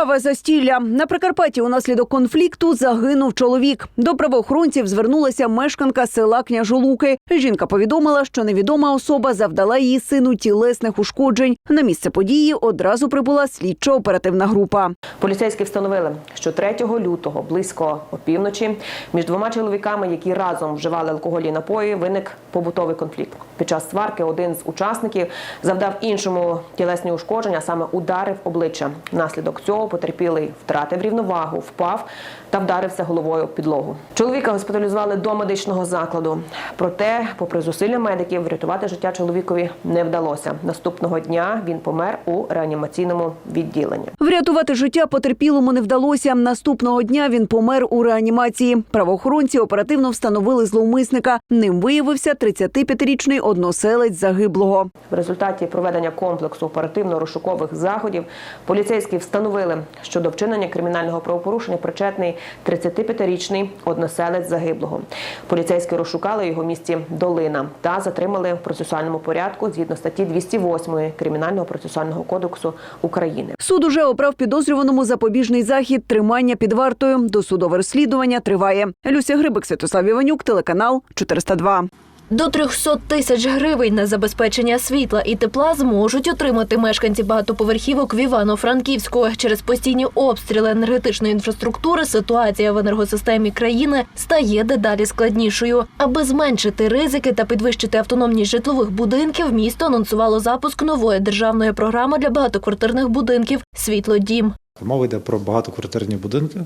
Криваве застілля на Прикарпатті унаслідок конфлікту загинув чоловік. До правоохоронців звернулася мешканка села Княжолуки. Жінка повідомила, що невідома особа завдала її сину тілесних ушкоджень. На місце події одразу прибула слідчо-оперативна група. Поліцейські встановили, що 3 лютого близько опівночі між двома чоловіками, які разом вживали алкогольні напої, виник побутовий конфлікт. Під час сварки один з учасників завдав іншому тілесні ушкодження, саме ударив обличчя. Внаслідок цього потерпілий втратив рівновагу, впав та вдарився головою об підлогу. Чоловіка госпіталізували до медичного закладу. Проте, попри зусилля медиків, врятувати життя чоловікові не вдалося. Наступного дня він помер у реанімаційному відділенні. Врятувати життя потерпілому не вдалося. Наступного дня він помер у реанімації. Правоохоронці оперативно встановили зловмисника. Ним виявився 35-річний односелець загиблого. В результаті проведення комплексу оперативно-розшукових заходів поліцейські встановили, що до вчинення кримінального правопорушення причетний 35-річний односелець загиблого. Поліцейські розшукали його в місті Долина та затримали в процесуальному порядку згідно статті 208 Кримінального процесуального кодексу України. Суд уже обрав підозрюваному запобіжний захід тримання під вартою. Досудове розслідування триває. Люся Грибик, Святослав Іванюк, телеканал 402. До 300 тисяч гривень на забезпечення світла і тепла зможуть отримати мешканці багатоповерхівок в Івано-Франківську. Через постійні обстріли енергетичної інфраструктури ситуація в енергосистемі країни стає дедалі складнішою. Аби зменшити ризики та підвищити автономність житлових будинків, місто анонсувало запуск нової державної програми для багатоквартирних будинків Світлодім. Мова йде про багатоквартирні будинки,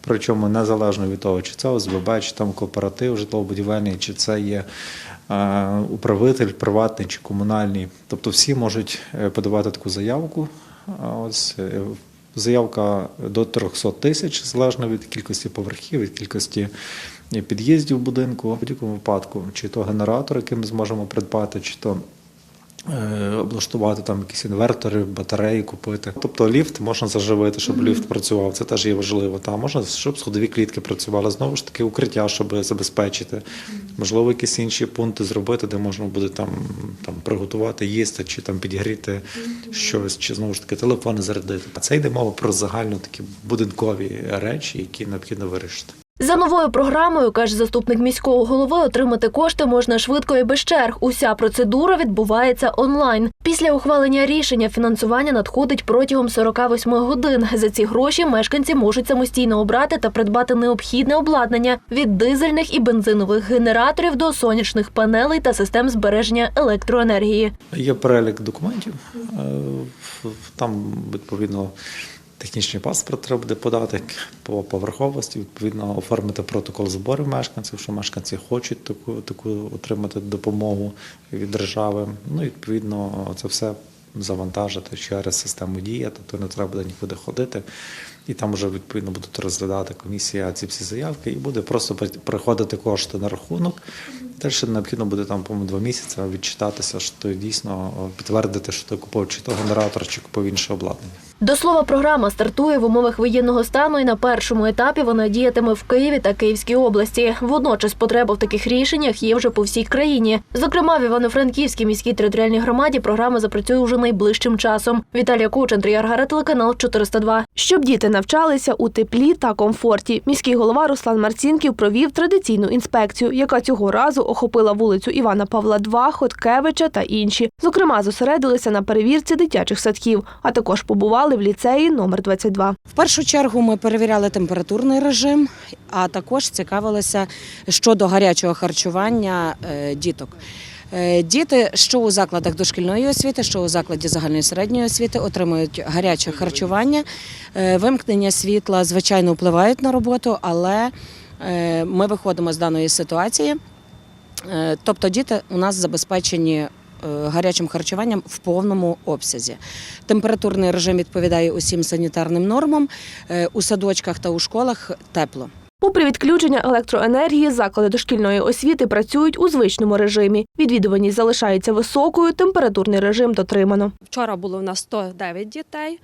причому незалежно від того, чи це ОСББ, чи там кооператив житлово-будівельний, чи це є е, управитель приватний чи комунальний. Тобто всі можуть е, подавати таку заявку. Ось е, заявка до 300 тисяч, залежно від кількості поверхів, від кількості під'їздів будинку. В будь-якому випадку, чи то генератор, який ми зможемо придбати, чи то облаштувати там якісь інвертори, батареї купити. Тобто ліфт можна заживити, щоб ліфт працював. Це теж є важливо. Та можна, щоб сходові клітки працювали. Знову ж таки, укриття, щоб забезпечити. Можливо, якісь інші пункти зробити, де можна буде там, там приготувати їсти, чи там підігріти щось, чи знову ж таки телефони зарядити. Це йде мова про загально такі будинкові речі, які необхідно вирішити. За новою програмою, каже заступник міського голови, отримати кошти можна швидко і без черг. Уся процедура відбувається онлайн. Після ухвалення рішення фінансування надходить протягом 48 годин. За ці гроші мешканці можуть самостійно обрати та придбати необхідне обладнання від дизельних і бензинових генераторів до сонячних панелей та систем збереження електроенергії. Є перелік документів. е, Там відповідно. Технічний паспорт треба буде подати по поверховості, відповідно оформити протокол зборів мешканців, що мешканці хочуть таку, таку отримати допомогу від держави. Ну, відповідно, це все завантажити через систему дія, тобто не треба буде нікуди ходити. І там вже відповідно будуть розглядати комісія ці всі заявки, і буде просто приходити кошти на рахунок. Теж необхідно буде там, по-моєму, два місяці відчитатися, що ти дійсно підтвердити, що ти купив чи то генератор, чи купив інше обладнання. До слова, програма стартує в умовах воєнного стану і на першому етапі вона діятиме в Києві та Київській області. Водночас потреба в таких рішеннях є вже по всій країні. Зокрема, в Івано-Франківській міській територіальній громаді програма запрацює уже найближчим часом. Віталія Куч, Андрій Аргара, телеканал 402. Щоб діти навчалися у теплі та комфорті, міський голова Руслан Марцінків провів традиційну інспекцію, яка цього разу охопила вулицю Івана Павла II, Хоткевича та інші. Зокрема, зосередилися на перевірці дитячих садків, а також побували в ліцеї номер 22. В першу чергу ми перевіряли температурний режим, а також цікавилися щодо гарячого харчування е, діток. Е, Діти, що у закладах дошкільної освіти, що у закладі загальної середньої освіти, отримують гаряче харчування. Е, Вимкнення світла, звичайно, впливають на роботу, але е, ми виходимо з даної ситуації. Тобто діти у нас забезпечені гарячим харчуванням в повному обсязі. Температурний режим відповідає усім санітарним нормам. У садочках та у школах тепло. Попри відключення електроенергії, заклади дошкільної освіти працюють у звичному режимі. Відвідуваність залишається високою, температурний режим дотримано. Вчора було у нас 109 дітей.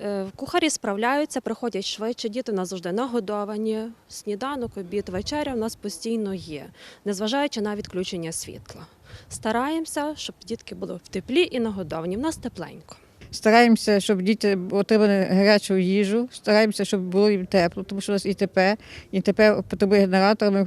Е, Кухарі справляються, приходять швидше. Діти у завжди нагодовані. Сніданок, обід, вечеря у нас постійно є, незважаючи на відключення світла. Стараємося, щоб дітки були в теплі і нагодовані. В нас тепленько. Стараємося, щоб діти отримали гарячу їжу, стараємося, щоб було їм тепло, тому що у нас ІТП, ІТП потребує генератор, ми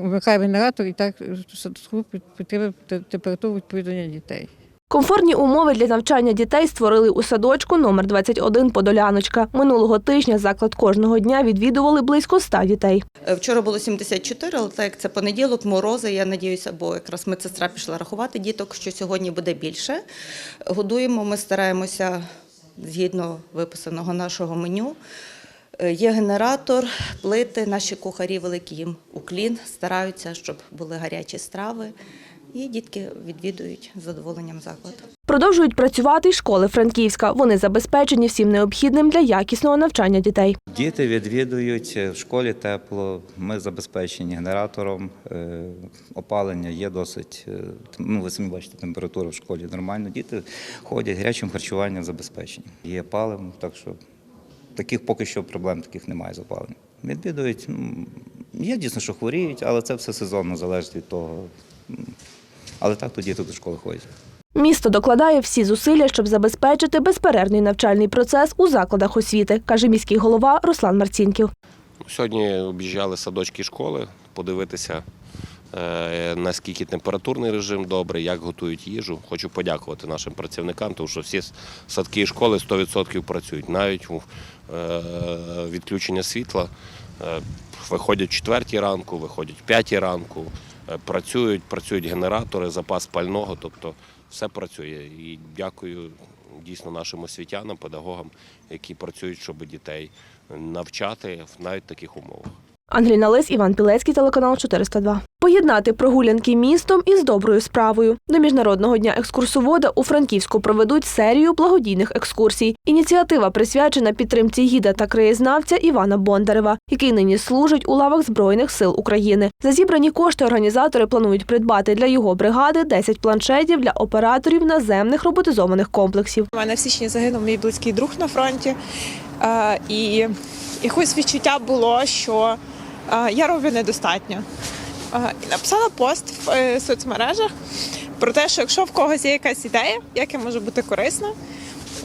вмикаємо генератор і так садку підтримуємо температуру відповідання дітей. Комфортні умови для навчання дітей створили у садочку номер 21 Подоляночка. Минулого тижня заклад кожного дня відвідували близько 100 дітей. Е, Вчора було 74, але так як це понеділок, морози, я надіюся, бо якраз медсестра пішла рахувати діток, що сьогодні буде більше. Годуємо, ми стараємося згідно виписаного нашого меню. Е, Є генератор, плити, наші кухарі великі їм уклін, стараються, щоб були гарячі страви. І дітки відвідують з задоволенням заклад. Продовжують працювати й школи Франківська. Вони забезпечені всім необхідним для якісного навчання дітей. Діти відвідують в школі тепло. Ми забезпечені генератором. е, Опалення є досить. е, Ну, ви самі бачите, температура в школі нормальна. Діти ходять гарячим харчуванням забезпечені. Є паливо, так що таких поки що проблем таких немає з опаленням. Відвідують. ну, Є дійсно, що хворіють, але це все сезонно залежить від того. Але так то діти до школи ходять. Місто докладає всі зусилля, щоб забезпечити безперервний навчальний процес у закладах освіти, каже міський голова Руслан Марцінків. Сьогодні об'їжджали садочки школи, подивитися, е, наскільки температурний режим добрий, як готують їжу. Хочу подякувати нашим працівникам, тому що всі садки і школи 100% працюють. Навіть у е, відключення світла е, виходять четвертій ранку, виходять п'ятій ранку, е, працюють, працюють генератори, запас пального, тобто все працює. І дякую дійсно нашим освітянам, педагогам, які працюють, щоб дітей навчати в навіть таких умовах. Ангеліна Лис, Іван Пілецький, телеканал 402. Поєднати прогулянки містом із доброю справою. До міжнародного дня екскурсовода у Франківську проведуть серію благодійних екскурсій. Ініціатива присвячена підтримці гіда та краєзнавця Івана Бондарева, який нині служить у лавах Збройних сил України. За зібрані кошти організатори планують придбати для його бригади 10 планшетів для операторів наземних роботизованих комплексів. У мене в січні загинув мій близький друг на фронті. Е, І якось відчуття було, що е, я роблю недостатньо. І написала пост в е, соцмережах про те, що якщо в когось є якась ідея, як я можу бути корисна,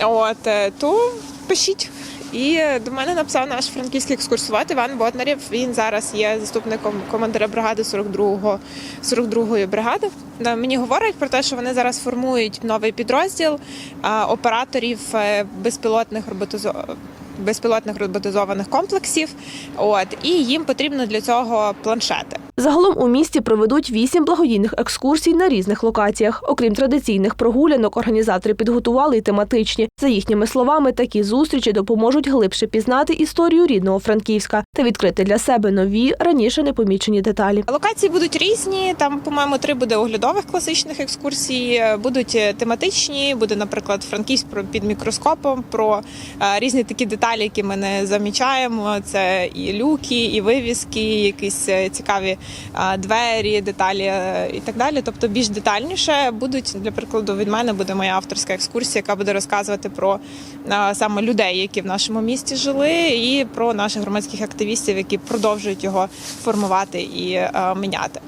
от, е, то пишіть. І е, до мене написав наш франківський екскурсовод Іван Ботнарєв. Він зараз є заступником командира бригади 42-го 42-ї бригади. Мені говорять про те, що вони зараз формують новий підрозділ операторів безпілотних роботизо- безпілотних роботизованих комплексів. От і їм потрібно для цього планшети. Загалом у місті проведуть вісім благодійних екскурсій на різних локаціях. Окрім традиційних прогулянок, організатори підготували й тематичні. За їхніми словами, такі зустрічі допоможуть глибше пізнати історію рідного Франківська та відкрити для себе нові раніше непомічені деталі. Локації будуть різні. Там, по-моєму, три буде оглядових класичних екскурсій, будуть е, тематичні. Буде, наприклад, Франківськ під мікроскопом про е, різні такі деталі, які ми не замічаємо. Це і люки, і вивіски, якісь е, цікаві двері, деталі е, і так далі. Тобто більш детальніше будуть для прикладу від мене буде моя авторська екскурсія, яка буде розказувати про е, саме людей, які в нашому місті жили, і про наших громадських активістів, які продовжують його формувати і е, міняти.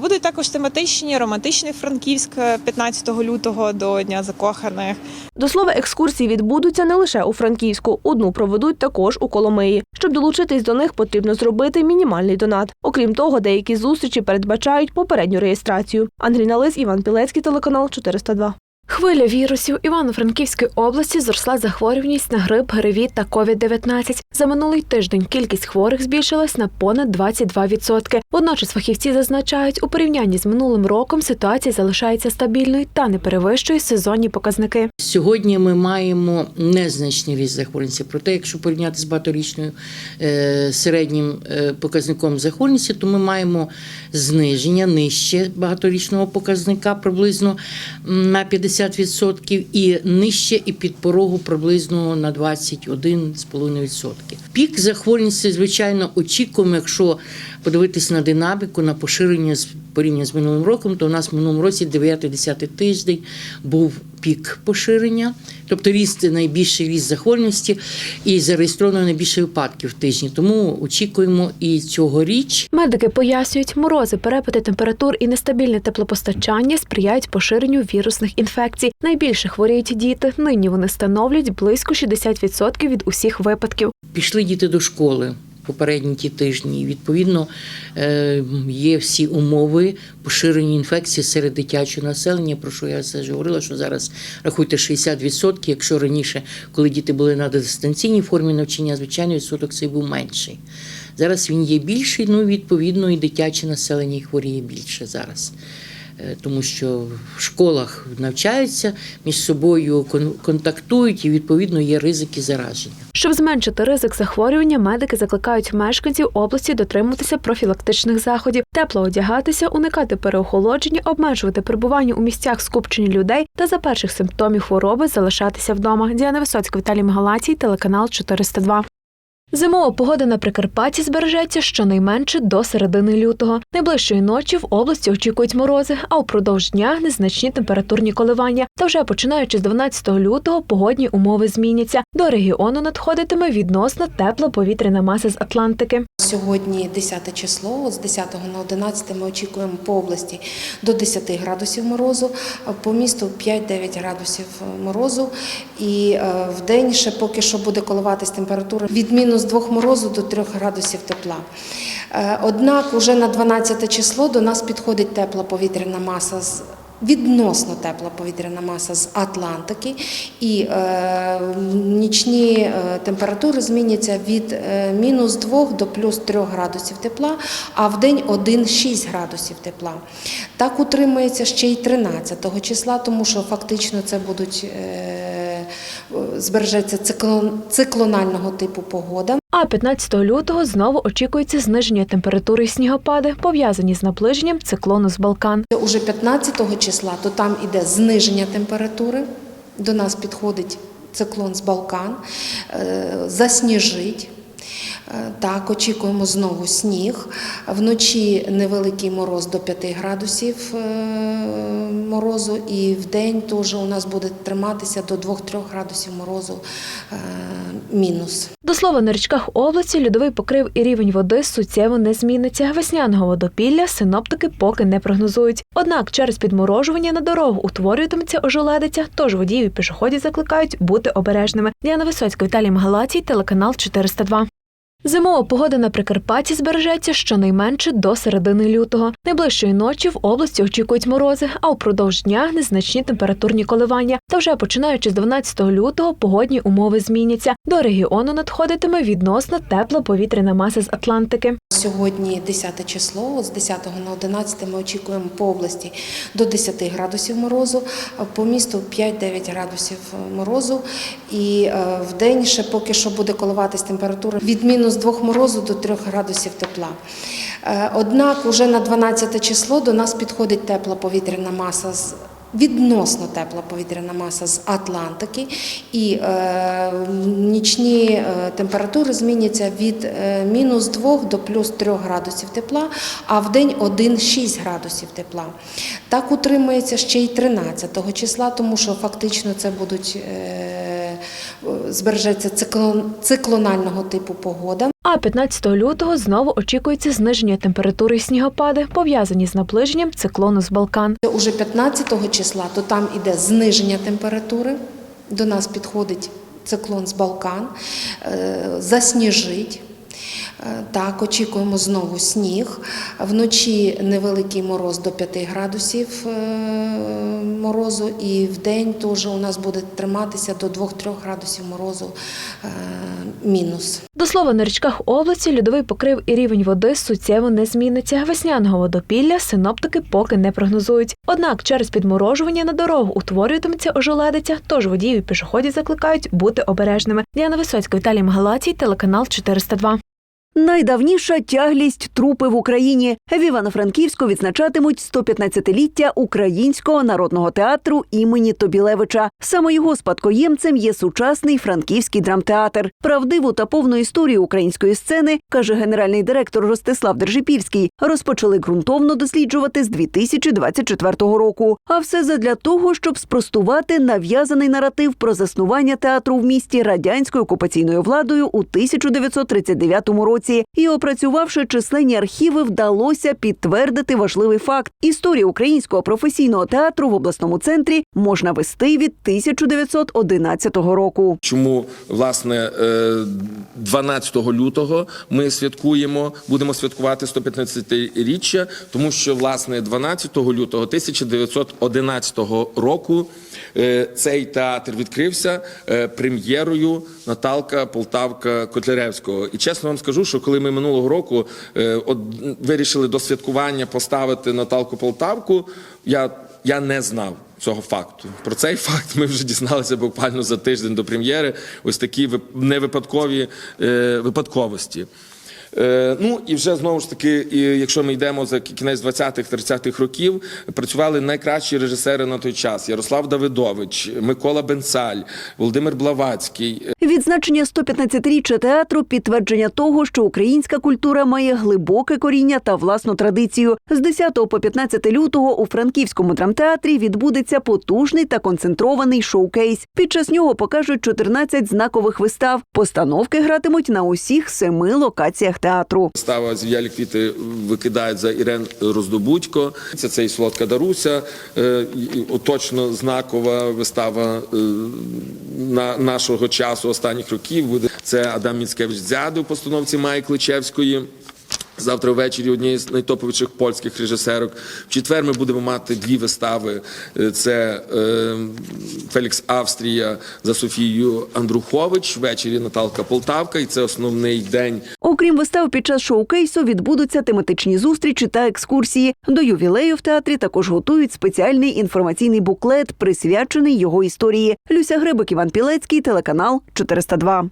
Будуть також тематичні, романтичний Франківськ е, 15 лютого до Дня закоханих. До слова, екскурсії відбудуться не лише у Франківську. Одну проведуть також у Коломиї. Щоб долучитись до них, потрібно зробити мінімальний донат. Окрім того, деякі зустрічі передбачають попередню реєстрацію. Андрій Лис, Іван Пілецький, телеканал 402. Хвиля вірусів Івано-Франківської області зросла захворюваність на грип, гревіт та COVID-19. За минулий тиждень кількість хворих збільшилась на понад 22%. Водночас фахівці зазначають, у порівнянні з минулим роком ситуація залишається стабільною та не перевищує сезонні показники. Сьогодні ми маємо незначний ріст захворюваності. Проте, якщо порівняти з багаторічною е, середнім е, показником захворюваності, то ми маємо зниження нижче багаторічного показника приблизно на 50% і нижче і під порогу приблизно на 21,5%. Пік захворюваності, звичайно, очікуємо, якщо подивитись на динаміку, на поширення порівняно з минулим роком, то у нас в минулому році 9-10 тиждень був пік поширення. Тобто ріст найбільший ріст захворюваності і зареєстровано найбільше випадків в тижні. Тому очікуємо і цьогоріч Медики пояснюють, морози, перепади температур і нестабільне теплопостачання сприяють поширенню вірусних інфекцій. Найбільше хворіють діти. Нині вони становлять близько 60% від усіх випадків. пішли діти до школи. Попередні ті тижні, відповідно е, є всі умови поширення інфекції серед дитячого населення. Про що я все ж говорила, що зараз рахуйте 60%, якщо раніше, коли діти були на дистанційній формі навчання, звичайно, відсоток цей був менший. Зараз він є більший, ну відповідно, і дитяче населення хворіє більше зараз. Е, Тому що в школах навчаються між собою кон- контактують і відповідно є ризики зараження. Щоб зменшити ризик захворювання, медики закликають мешканців області дотримуватися профілактичних заходів, тепло одягатися, уникати переохолодження, обмежувати перебування у місцях скупчення людей та за перших симптомів хвороби залишатися вдома. Діана Висоцька, Віталій Магалацій, телеканал 402. Зимова погода на Прикарпатті збережеться щонайменше до середини лютого. Найближчої ночі в області очікують морози, а упродовж дня незначні температурні коливання. Та вже починаючи з 12 лютого погодні умови зміняться. До регіону надходитиме відносно тепла повітряна маса з Атлантики. Сьогодні 10 число, з 10 на 11 ми очікуємо по області до 10 градусів морозу, по місту 5-9 градусів морозу. І е, в день ще поки що буде коливатись температура від мінус 2 морозу до 3 градусів тепла. Е, Однак уже на 12 число до нас підходить тепла повітряна маса з Відносно тепла повітряна маса з Атлантики, і е, нічні е, температури зміняться від е, мінус 2 до плюс 3 градусів тепла, а в день 1-6 градусів тепла. Так утримується ще й 13 числа, тому що фактично це будуть е, збережеться циклон, циклонального типу погода. А 15 лютого знову очікується зниження температури і снігопади, пов'язані з наближенням циклону з Балкан. Уже 15 числа, то там іде зниження температури. До нас підходить циклон з Балкан, е, засніжить. Е, Так, очікуємо знову сніг. Вночі невеликий мороз до 5 градусів е, морозу, і в день теж у нас буде триматися до 2-3 градусів морозу е, мінус. До слова, на річках області льодовий покрив і рівень води суттєво не зміниться. Весняного водопілля синоптики поки не прогнозують. Однак через підморожування на дорогу утворюватиметься ожеледиця, тож водії і пішоході закликають бути обережними. Діана Висоцька, Віталій Магалацій, телеканал 402. Зимова погода на Прикарпатті збережеться щонайменше до середини лютого. Найближчої ночі в області очікують морози, а упродовж дня незначні температурні коливання. Та вже починаючи з 12 лютого погодні умови зміняться. До регіону надходитиме відносно тепла повітряна маса з Атлантики. Сьогодні 10 число, з 10 на 11 ми очікуємо по області до 10 градусів морозу, по місту 5-9 градусів морозу. І е, в день ще поки що буде коливатись температура від 2 морозу до 3 градусів тепла. Е, Однак уже на 12 число до нас підходить тепла повітряна маса з Відносно тепла повітряна маса з Атлантики, і е, нічні е, температури зміняться від е, мінус 2 до плюс 3 градусів тепла, а в день 1-6 градусів тепла. Так утримується ще й 13 числа, тому що фактично це будуть е, збережеться циклон, циклонального типу погода. А 15 лютого знову очікується зниження температури і снігопади, пов'язані з наближенням циклону з Балкан. Уже 15 числа, то там іде зниження температури. До нас підходить циклон з Балкан, е, засніжить. Так, очікуємо знову сніг. Вночі невеликий мороз до 5 градусів е, морозу, і в день теж у нас буде триматися до 2-3 градусів морозу е, мінус. До слова, на річках області льодовий покрив і рівень води суттєво не зміниться. Весняного водопілля синоптики поки не прогнозують. Однак через підморожування на дорогу утворюватиметься ожеледиця, тож водії і пішоході закликають бути обережними. Діана Висоцька, Віталій Магалацій, телеканал 402. Найдавніша тяглість трупи в Україні. В Івано-Франківську відзначатимуть 115-ліття українського народного театру імені Тобілевича. Саме його спадкоємцем є сучасний франківський драмтеатр. Правдиву та повну історію української сцени, каже генеральний директор Ростислав Держипільський, розпочали ґрунтовно досліджувати з 2024 року. А все задля того, щоб спростувати нав'язаний наратив про заснування театру в місті радянською окупаційною владою у 1939 році. І опрацювавши численні архіви, вдалося підтвердити важливий факт: історію українського професійного театру в обласному центрі можна вести від 1911 року. Чому власне е, 12 лютого ми святкуємо, будемо святкувати 115-річчя, тому що власне 12 лютого 1911 року е, цей театр відкрився е, прем'єрою Наталка Полтавка Котляревського. І чесно вам скажу, що коли ми минулого року е, от, вирішили до святкування поставити Наталку Полтавку, я, я не знав. Цього факту про цей факт ми вже дізналися буквально за тиждень до прем'єри. Ось такі вип- невипадкові е, випадковості. Е, ну і вже знову ж таки, якщо ми йдемо за кінець 20-х, 30-х років, працювали найкращі режисери на той час: Ярослав Давидович, Микола Бенцаль, Володимир Блавацький. Відзначення 115-річчя театру підтвердження того, що українська культура має глибоке коріння та власну традицію. З 10 по 15 лютого у франківському драмтеатрі відбудеться потужний та концентрований шоукейс. Під час нього покажуть 14 знакових вистав. Постановки гратимуть на усіх семи локаціях театру. Става «Зів'ялі квіти викидають за Ірен Роздобудько. Це цей Солодка Даруся, е, точно знакова вистава е, на нашого часу останніх років. Буде це Адам Міцкевич Дзяду постановці Майї Кличевської. Завтра ввечері однієї з найтоповіших польських режисерок. В четвер ми будемо мати дві вистави. Е, Це е, Фелікс Австрія за Софією Андрухович. Ввечері Наталка Полтавка, і це основний день Окрім вистав, під час шоукейсу відбудуться тематичні зустрічі та екскурсії. До ювілею в театрі також готують спеціальний інформаційний буклет, присвячений його історії. Люся Грибик, Іван Пілецький, телеканал 402.